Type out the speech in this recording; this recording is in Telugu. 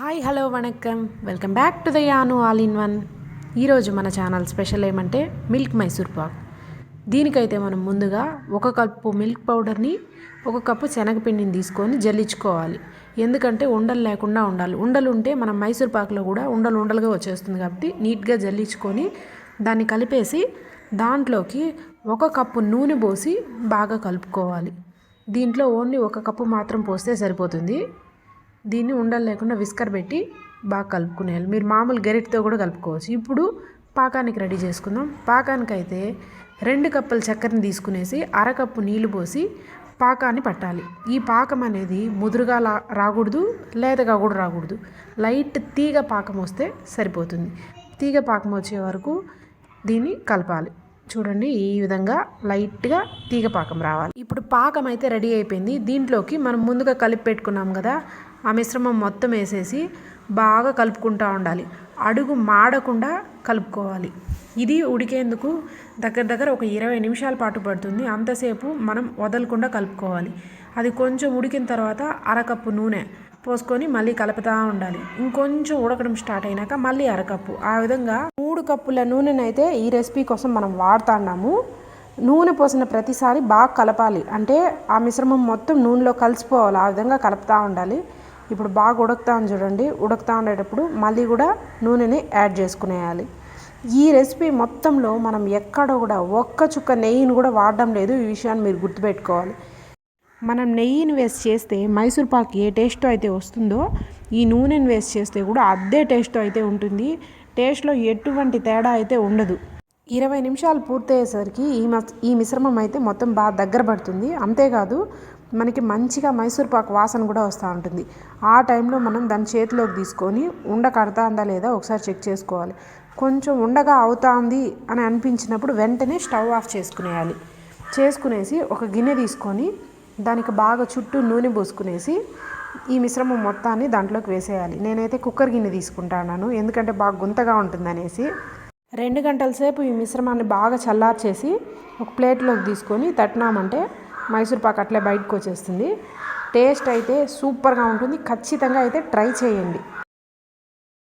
హాయ్ హలో వణకం welcome back to the యాను all in one. ఈరోజు మన ఛానల్ స్పెషల్ ఏమంటే మిల్క్ మైసూర్ పాక్. దీనికైతే మనం ముందుగా ఒక కప్పు మిల్క్ పౌడర్ని ఒక కప్పు శనగపిండిని తీసుకొని జల్లించుకోవాలి. ఎందుకంటే ఉండలు లేకుండా ఉండాలి. ఉండలు ఉంటే మనం మైసూర్ పాక్లో కూడా ఉండలు ఉండలుగా వచ్చేస్తుంది కాబట్టి నీట్గా జల్లించుకొని దాన్ని కలిపేసి దాంట్లోకి ఒక కప్పు నూనె పోసి బాగా కలుపుకోవాలి. దీంట్లో ఓన్లీ ఒక కప్పు మాత్రం పోస్తే సరిపోతుంది. దీన్ని ఉండలు లేకుండా విస్కర్ పెట్టి బాగా కలుపుకునేయాలి మీరు మామూలు గరిటతో కూడా కలుపుకోవచ్చు. ఇప్పుడు పాకానికి రెడీ చేసుకుందాం. పాకానికి అయితే రెండు కప్పుల చక్కెరని తీసుకునేసి అరకప్పు నీళ్ళు పోసి పాకాన్ని పట్టాలి. ఈ పాకం అనేది ముదురుగా లా రాకూడదు లేతగా కూడా రాకూడదు. లైట్ తీగ పాకం వస్తే సరిపోతుంది. తీగ పాకం వచ్చే వరకు దీన్ని కలపాలి. చూడండి ఈ విధంగా లైట్గా తీగ పాకం రావాలి. ఇప్పుడు పాకం అయితే రెడీ అయిపోయింది. దీంట్లోకి మనం ముందుగా కలిపి పెట్టుకున్నాం కదా ఆ మిశ్రమం మొత్తం వేసేసి బాగా కలుపుకుంటూ ఉండాలి. అడుగు మాడకుండా కలుపుకోవాలి. ఇది ఉడికేందుకు దగ్గర దగ్గర ఒక ఇరవై నిమిషాల పాటు పడుతుంది. అంతసేపు మనం వదలకుండా కలుపుకోవాలి. అది కొంచెం ఉడికిన తర్వాత అరకప్పు నూనె. పోసుకొని మళ్ళీ కలుపుతూ ఉండాలి. ఇంకొంచెం ఉడకడం స్టార్ట్ అయినాక మళ్ళీ అరకప్పు. ఆ విధంగా మూడు కప్పుల నూనెనైతే ఈ రెసిపీ కోసం మనం వాడుతున్నాము నూనె పోసిన ప్రతిసారి బాగా కలపాలి. అంటే ఆ మిశ్రమం మొత్తం నూనెలో కలిసిపోవాలి. ఆ విధంగా కలుపుతూ ఉండాలి. ఇప్పుడు బాగా ఉడుకుతా ఉంది చూడండి. ఉడుకుతా ఉండేటప్పుడు మళ్ళీ కూడా నూనెని యాడ్ చేసుకునేయాలి. ఈ రెసిపీ మొత్తంలో మనం ఎక్కడ కూడా ఒక్క చుక్క నెయ్యిని కూడా వాడడం లేదు. ఈ విషయాన్ని మీరు గుర్తుపెట్టుకోవాలి. మనం నెయ్యిని వేస్ట్ చేస్తే మైసూర్ పాక్ ఏ టేస్ట్ అయితే వస్తుందో ఈ నూనెని వేస్ట్ చేస్తే కూడా అదే టేస్ట్ అయితే ఉంటుంది. టేస్ట్లో ఎటువంటి తేడా అయితే ఉండదు. ఇరవై నిమిషాలు పూర్తయ్యేసరికి ఈ ఈ మిశ్రమం అయితే మొత్తం బాగా దగ్గర పడుతుంది. అంతేకాదు మనకి మంచిగా మైసూర్ పాక్ వాసన కూడా వస్తూ ఉంటుంది. ఆ టైంలో మనం దాని చేతిలోకి తీసుకొని ఉండ కడతా ఉందా లేదా ఒకసారి చెక్ చేసుకోవాలి. కొంచెం ఉండగా అవుతాంది అని అనిపించినప్పుడు వెంటనే స్టవ్ ఆఫ్ చేసుకునేయాలి. చేసుకునేసి ఒక గిన్నె తీసుకొని దానికి బాగా చుట్టూ నూనె పోసుకునేసి ఈ మిశ్రమం మొత్తాన్ని దాంట్లోకి వేసేయాలి. నేనైతే కుక్కర్ గిన్నె తీసుకుంటాను ఎందుకంటే బాగా గుంతగా ఉంటుందనేసి. రెండు గంటల సేపు ఈ మిశ్రమాన్ని బాగా చల్లార్చేసి ఒక ప్లేట్లోకి తీసుకొని తట్టినామంటే మైసూర్ పాక్ అట్లే బయటకు వచ్చేస్తుంది టేస్ట్ అయితే సూపర్గా ఉంటుంది. ఖచ్చితంగా అయితే ట్రై చేయండి.